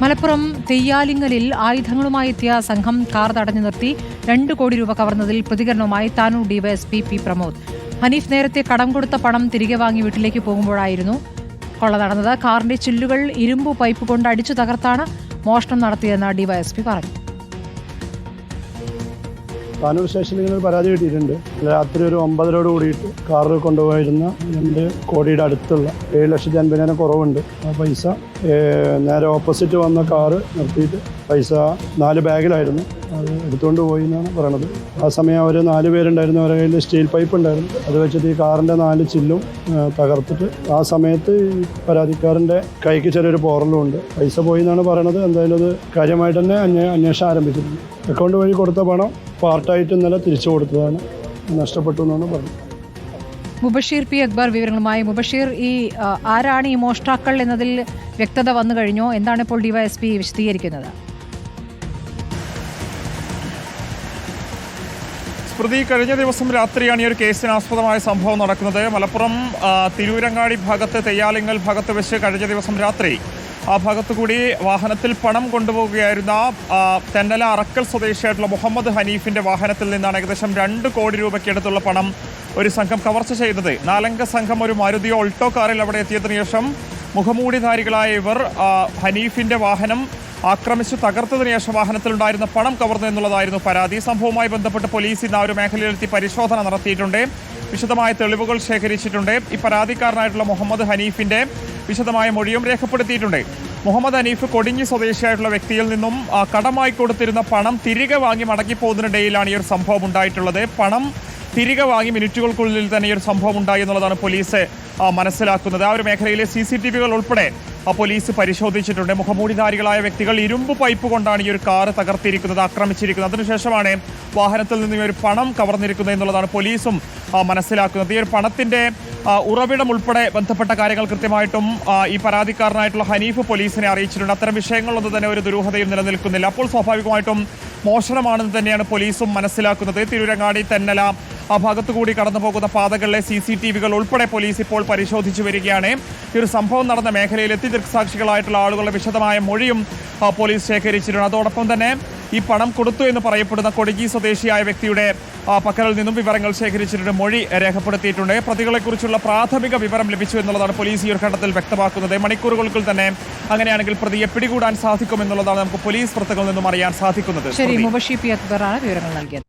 മലപ്പുറം തെയ്യാലിങ്ങലിൽ ആയുധങ്ങളുമായി എത്തിയ സംഘം കാർ തടഞ്ഞു നിർത്തി രണ്ട് കോടി രൂപ കവർന്നതിൽ പ്രതികരണവുമായി താനൂർ ഡിവൈഎസ്പി പി പ്രമോദ്. ഹനീഫ് നേരത്തെ കടം കൊടുത്ത പണം തിരികെ വാങ്ങി വീട്ടിലേക്ക് പോകുമ്പോഴായിരുന്നു കൊള്ള നടന്നത്. കാറിന്റെ ചില്ലുകൾ ഇരുമ്പു പൈപ്പ് കൊണ്ട് അടിച്ചു തകർത്താണ് മോഷണം നടത്തിയതെന്ന് ഡിവൈഎസ്പി പറഞ്ഞു. താനൂർ സ്റ്റേഷനിൽ പരാതി കിട്ടിയിട്ടുണ്ട്. രാത്രി ഒരു ഒമ്പതരോട് കൂടിയിട്ട് കാറിൽ കൊണ്ടുപോയിരുന്ന രണ്ട് കോടിയുടെ അടുത്തുള്ള ഏഴ് ലക്ഷത്തി അൻപതിനായിരം കുറവുണ്ട്. ആ പൈസ നേരെ ഓപ്പോസിറ്റ് വന്ന കാറ് നിർത്തിയിട്ട് പൈസ നാല് ബാഗിലായിരുന്നു. അത് എടുത്തുകൊണ്ട് പോയി എന്നാണ് പറയണത്. ആ സമയം അവർ നാല് പേരുണ്ടായിരുന്നു. അവരുടെ കയ്യിൽ സ്റ്റീൽ പൈപ്പ് ഉണ്ടായിരുന്നു. അത് വെച്ചിട്ട് ഈ കാറിന്റെ നാല് ചില്ലും തകർത്തിട്ട് ആ സമയത്ത് ഈ പരാതിക്കാരന്റെ കൈക്ക് ചെറിയൊരു പോറലും ഉണ്ട്. പൈസ പോയി എന്നാണ് പറയണത്. എന്തായാലും അത് കാര്യമായിട്ട് തന്നെ അന്വേഷണം ആരംഭിച്ചിട്ടുണ്ട്. അക്കൗണ്ട് വഴി കൊടുത്ത പണം പാർട്ടായിട്ട് ഇന്നലെ തിരിച്ചു കൊടുത്തതാണ്. നഷ്ടപ്പെട്ടു എന്നാണ് പറഞ്ഞത്. മുബഷീർ പി അക്ബർ വിവരങ്ങളുമായി. മുബഷീർ ഈ ആരാണ് ഈ മോഷ്ടാക്കൾ എന്നതിൽ വ്യക്തത വന്നു കഴിഞ്ഞോ? എന്താണ് ഇപ്പോൾ ഡിവൈഎസ്പി വിശദീകരിക്കുന്നത്? സ്മൃതി കഴിഞ്ഞ ദിവസം രാത്രിയാണ് ഈ ഒരു കേസിനാസ്പദമായ സംഭവം നടക്കുന്നത്. മലപ്പുറം തിരൂരങ്ങാടി ഭാഗത്ത് തെയ്യാലിങ്ങൽ ഭാഗത്ത് വെച്ച് കഴിഞ്ഞ ദിവസം രാത്രി ആ ഭാഗത്തു കൂടി വാഹനത്തിൽ പണം കൊണ്ടുപോവുകയായിരുന്ന തെന്നല അറക്കൽ സ്വദേശിയായിട്ടുള്ള മുഹമ്മദ് ഹനീഫിന്റെ വാഹനത്തിൽ നിന്നാണ് ഏകദേശം രണ്ട് കോടി രൂപയ്ക്കടുത്തുള്ള പണം ഒരു സംഘം കവർച്ച ചെയ്തത്. നാലംഗ സംഘം ഒരു മാരുതി ഓൾട്ടോ കാറിൽ അവിടെ എത്തിയതിനു ശേഷം മുഖമൂടിധാരികളായ ഇവർ ഹനീഫിന്റെ വാഹനം ആക്രമിച്ചു തകർത്തതിനു ശേഷം വാഹനത്തിലുണ്ടായിരുന്ന പണം കവർന്നു എന്നുള്ളതായിരുന്നു പരാതി. സംഭവവുമായി ബന്ധപ്പെട്ട് പോലീസ് ഇന്ന് ആ ഒരു മേഖലയിലെത്തി പരിശോധന നടത്തിയിട്ടുണ്ട്. വിശദമായ തെളിവുകൾ ശേഖരിച്ചിട്ടുണ്ട്. ഈ പരാതിക്കാരനായിട്ടുള്ള മുഹമ്മദ് ഹനീഫിന്റെ വിശദമായ മൊഴിയും രേഖപ്പെടുത്തിയിട്ടുണ്ട്. മുഹമ്മദ് അനീഫ് കൊടിഞ്ഞി സ്വദേശിയായിട്ടുള്ള വ്യക്തിയിൽ നിന്നും കടമായി കൊടുത്തിരുന്ന പണം തിരികെ വാങ്ങി മടക്കിപ്പോകുന്നതിനിടയിലാണ് ഈ ഒരു സംഭവം ഉണ്ടായിട്ടുള്ളത്. പണം തിരികെ വാങ്ങി മിനിറ്റുകൾക്കുള്ളിൽ തന്നെ ഈ ഒരു സംഭവം ഉണ്ടായി എന്നുള്ളതാണ് പോലീസ് മനസ്സിലാക്കുന്നത്. ആ ഒരു മേഖലയിലെ സി സി ടി വികൾ ഉൾപ്പെടെ പോലീസ് പരിശോധിച്ചിട്ടുണ്ട്. മുഖമൂടിധാരികളായ വ്യക്തികൾ ഇരുമ്പ് പൈപ്പ് കൊണ്ടാണ് ഈ ഒരു കാറ് തകർത്തിരിക്കുന്നത് ആക്രമിച്ചിരിക്കുന്നത്. അതിനുശേഷമാണ് വാഹനത്തിൽ നിന്ന് ഈ ഒരു പണം കവർന്നിരിക്കുന്നത് എന്നുള്ളതാണ് പോലീസും മനസ്സിലാക്കുന്നത്. ഈ ഒരു പണത്തിന്റെ ഉറവിടം ഉൾപ്പെടെ ബന്ധപ്പെട്ട കാര്യങ്ങൾ കൃത്യമായിട്ടും ഈ പരാതിക്കാരനായിട്ടുള്ള ഹനീഫ് പോലീസിനെ അറിയിച്ചിട്ടുണ്ട്. അത്തരം വിഷയങ്ങളൊന്നും തന്നെ ഒരു ദുരൂഹതയും നിലനിൽക്കുന്നില്ല. അപ്പോൾ സ്വാഭാവികമായിട്ടും മോഷണമാണെന്ന് തന്നെയാണ് പോലീസും മനസ്സിലാക്കുന്നത്. തിരൂരങ്ങാടി തെന്നല ആ ഭാഗത്തു കൂടി കടന്നു പോകുന്ന പാതകളിലെ സി സി ടി വികൾ ഉൾപ്പെടെ പോലീസ് ഇപ്പോൾ പരിശോധിച്ചു വരികയാണ്. ഈ ഒരു സംഭവം നടന്ന മേഖലയിൽ എത്തി ദൃക്സാക്ഷികളായിട്ടുള്ള ആളുകളുടെ വിശദമായ മൊഴിയും പോലീസ് ശേഖരിച്ചിട്ടുണ്ട്. അതോടൊപ്പം തന്നെ ഈ പണം കൊടുത്തു എന്ന് പറയപ്പെടുന്ന കൊടകി സ്വദേശിയായ വ്യക്തിയുടെ പക്കലിൽ നിന്നും വിവരങ്ങൾ ശേഖരിച്ചിട്ടുണ്ട്. മൊഴി രേഖപ്പെടുത്തിയിട്ടുണ്ട്. പ്രതികളെക്കുറിച്ചുള്ള പ്രാഥമിക വിവരം ലഭിച്ചു എന്നുള്ളതാണ് പോലീസ് ഈ ഒരു ഘട്ടത്തിൽ വ്യക്തമാക്കുന്നത്. മണിക്കൂറുകൾക്കുൾ തന്നെ അങ്ങനെയാണെങ്കിൽ പ്രതിയെ പിടികൂടാൻ സാധിക്കും എന്നുള്ളതാണ് നമുക്ക് പോലീസ് വൃത്തങ്ങളിൽ നിന്നും അറിയാൻ സാധിക്കുന്നത്. ശരി സ്മൃതി. മുബഷീർ പി അക്ബറാണ് വിവരങ്ങൾ നൽകിയത്.